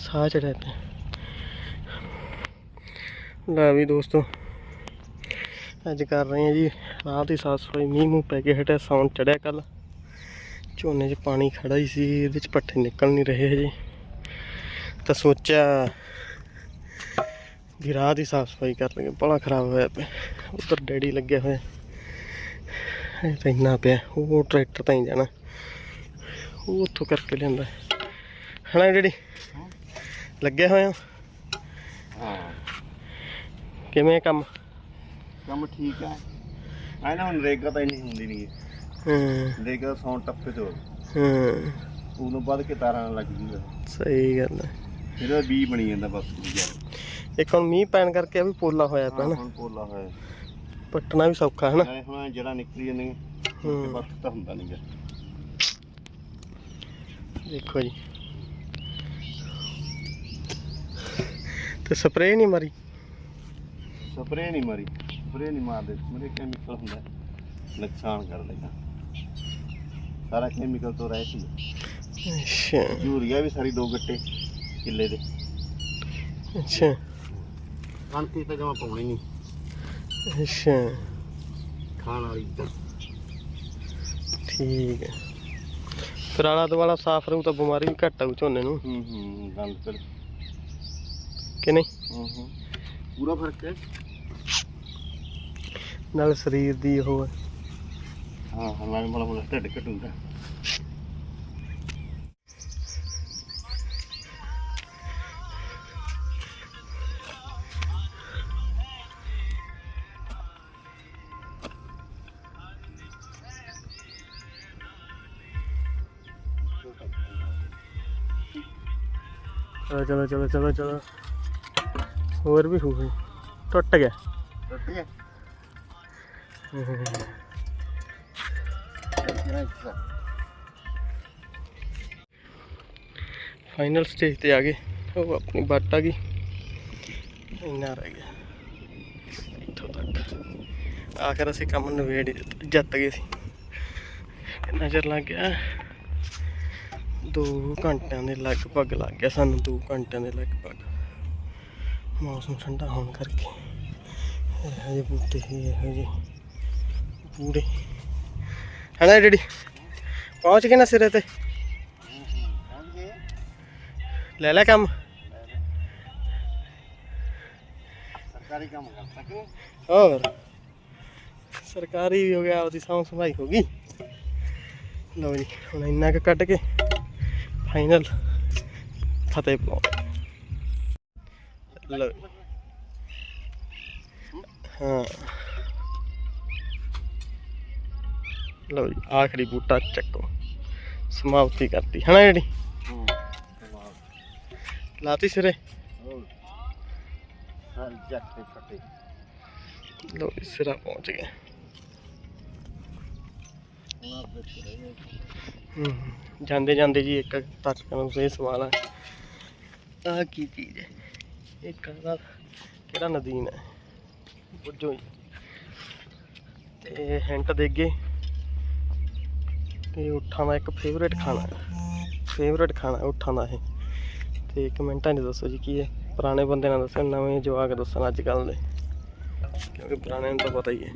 ਸਾਹ ਚੜਿਆ ਪਿਆ ਲੈ ਵੀ ਦੋਸਤੋ, ਅੱਜ ਕਰ ਰਹੇ ਹਾਂ ਜੀ ਰਾਤ ਦੀ ਸਾਫ਼ ਸਫ਼ਾਈ। ਮੀਂਹ ਮੂੰਹ ਪੈ ਕੇ ਹਟਿਆ, ਸਾਉਣ ਚੜਿਆ ਕੱਲ। ਝੋਨੇ 'ਚ ਪਾਣੀ ਖੜਾ ਹੀ ਸੀ, ਇਹਦੇ 'ਚ ਪੱਠੇ ਨਿਕਲ ਨਹੀਂ ਰਹੇ ਜੀ ਤਾਂ ਸੋਚਿਆ ਵੀ ਰਾਤ ਦੀ ਸਾਫ਼ ਸਫ਼ਾਈ ਕਰ ਲਈਏ, ਬੜਾ ਖਰਾਬ ਹੋਇਆ ਪਿਆ। ਉੱਧਰ ਡੈਡੀ ਲੱਗਿਆ ਹੋਇਆ। ਇਹ ਤਾਂ ਇੰਨਾ ਪਿਆ, ਉਹ ਟਰੈਕਟਰ ਤਾਂ ਹੀ ਜਾਣਾ। ਉਹ ਉੱਥੋਂ ਕਰਕੇ ਲਿਆਂਦਾ। ਹਣਾ ਡੈਡੀ? ਲੱਗਿਆ ਹੋਇਆ ਹਾਂ। ਕਿਵੇਂ ਆ ਕੰਮ? ਕੰਮ ਠੀਕ ਆ। ਐ ਨਾ ਹੁਣ ਰੇਗਾ ਤਾਂ ਇੰਨੀ ਹੁੰਦੀ ਨਹੀਂ ਹੂੰ। ਰੇਗਾ ਸੌਣ ਟੱਪੇ ਤੋਂ। ਹੂੰ। ਉਦੋਂ ਵੱਧ ਕੇ ਤਾਰਾਂ ਲੱਗ ਜੂਗਾ ਸਹੀ ਗੱਲ ਹੈ ਇਹਦਾ ਬੀ ਬਣੀ ਜਾਂਦਾ ਬਸ। ਇੱਕ ਹੁਣ ਮੀਂਹ ਪੈਣ ਕਰਕੇ ਆ ਵੀ ਪੋਲਾ ਹੋਇਆ ਪਿਆ ਹਾਂ, ਨਾ ਹੁਣ ਪੋਲਾ ਹੋਇਆ। ਪੱਟਣਾ ਵੀ ਸੌਖਾ ਹੈ ਨਾ। ਹੁਣ ਜਿਹੜਾ ਨਿਕਲੀ ਜਾਂਦੇ ਹੂੰ। ਤੇ ਹੁੰਦਾ ਨਹੀਂਗਾ ਦੇਖੋ ਜੀ। ਤੇ ਸਪਰੇਅ ਨਹੀਂ ਮਾਰੀ? ਸਪਰੇ ਨਹੀਂ ਮਾਰੀ। ਸਪਰੇ ਨਹੀਂ ਮਾਰਦੇ। ਮਰੇ ਕੈਮੀਕਲ ਹੁੰਦਾ ਨੁਕਸਾਨ ਕਰ ਦੇਗਾ ਸਾਰਾ ਕੈਮੀਕਲ ਤੋਂ ਰਹਿ ਸੀ ਅੱਛਾ। ਯੂਰੀਆ ਵੀ ਸਾਰੀ ਦੋ ਗੱਟੇ ਕਿੱਲੇ ਦੇ। ਅੱਛਾ। ਕਣਕ ਤਾਂ ਜਮਾ ਪਾਉਣੀ ਨਹੀਂ। ਅੱਛਾ। ਖਾਣ ਵਾਲੀ ਤਾਂ। ਠੀਕ ਹੈ। ਫਿਰ ਆਲਾ ਦੁਆਲਾ ਸਾਫ਼ ਰਹੂ ਤਾਂ ਬਿਮਾਰੀ ਵੀ ਘੱਟ ਆਊ ਝੋਨੇ ਨੂੰ। ਹੂੰ ਹੂੰ ਗੰਦ ਕਰ ਕਿ ਨਹੀਂ? ਪੂਰਾ ਫ਼ਰਕ ਹੈ? ਨਾਲ ਸਰੀਰ ਦੀ ਉਹ ਹੈ। ਹਾਂ ਹਾਂ ਮੈਂ ਮਲਾ ਮਲਾ ਢਿੱਡ ਘਟੂਗਾ। ਚਲੋ ਚਲੋ ਚਲੋ ਚਲੋ ਚਲੋ। ਹੋਰ ਵੀ ਹੋ ਗਈ। ਟੁੱਟ ਗਿਆ। ਟੁੱਟ ਗਿਆ? ਫਾਈਨਲ ਸਟੇਜ ਤੇ ਆ ਗਏ। ਉਹ ਆਪਣੀ ਬੱਟ ਆ ਗਈ। ਇੰਨਾ ਰਹਿ ਗਿਆ। ਇੱਥੋਂ ਤੱਕ। ਆਖਰ ਅਸੀਂ ਕੰਮ ਨਵੇੜ ਜਿੱਤ ਗਏ ਸੀ। ਕਿੰਨਾ ਚਿਰ ਲੱਗ ਗਿਆ। 2 ਘੰਟਿਆਂ ਦੇ ਲਗਭਗ ਲੱਗ ਗਿਆ ਸਾਨੂੰ। 2 ਘੰਟਿਆਂ ਦੇ ਲਗਭਗ। ਮੌਸਮ ਠੰਡਾ ਹੋਣ ਕਰਕੇ। ਇਹੋ ਜਿਹੇ ਬੂਟੇ ਹੀ ਇਹੋ ਜਿਹੇ ਬੂੜੇ ਹਣਾ ਡੈਡੀ? ਪਹੁੰਚ ਗਏ ਨਾ ਸਿਰੇ ਤੇ? ਲੈ ਲੈ ਕੰਮ। ਸਰਕਾਰੀ ਕੰਮ ਕਰ ਸਕੇ ਹੋਰ? ਸਰਕਾਰੀ ਵੀ ਹੋ ਗਿਆ ਉਹਦੀ ਸਾਂਭ ਸੰਭਾਈ ਹੋ ਗਈ। ਲਓ ਜੀ ਹੁਣ ਇੰਨਾ ਕੁ ਕੱਢ ਕੇ ਫਾਈਨਲ ਫਤਿਹ ਪਾਓ ਲਓ ਹਾਂ। ਲਓ ਜੀ ਆਖਰੀ ਬੂਟਾ ਚੱਕੋ। ਸਮਾਪਤੀ ਕਰਤੀ ਹਨਾ ਜਿਹੜੀ? ਲਾਤੀ ਸਿਰੇ? ਹੋਰ। ਸਾਰੀ ਪਹੁੰਚ ਗਿਆ। ਜਾਂਦੇ ਜਾਂਦੇ ਜੀ ਇੱਕ ਤੱਕ ਨੂੰ ਇਹ ਸਵਾਲ ਹੈ ਆਹ ਕੀ ਚੀਜ਼ ਹੈ? ਇਹ ਕਾਹਦਾ ਕਿਹੜਾ ਨਦੀਨ ਹੈ? ਪੁੱਜੋ ਤੇ ਹਿੰਟ ਦੇਗੇ ਇਹ ਉਠਾਂ ਦਾ ਇੱਕ ਫੇਵਰੇਟ ਖਾਣਾ ਫੇਵਰੇਟ ਖਾਣਾ ਹੈ ਉਠਾਂ ਦਾ ਇਹ। ਤੇ ਕਮੈਂਟਾਂ 'ਚ ਦੱਸੋ ਜੀ ਕੀ ਹੈ। ਪੁਰਾਣੇ ਬੰਦੇ ਨਾਲ ਦੱਸਣ ਨਵੇਂ ਜਵਾਕ ਦੱਸਣ ਅੱਜ ਕੱਲ੍ਹ ਦੇ। ਕਿਉਂਕਿ ਪੁਰਾਣੇ ਨੂੰ ਤਾਂ ਪਤਾ ਹੀ ਹੈ।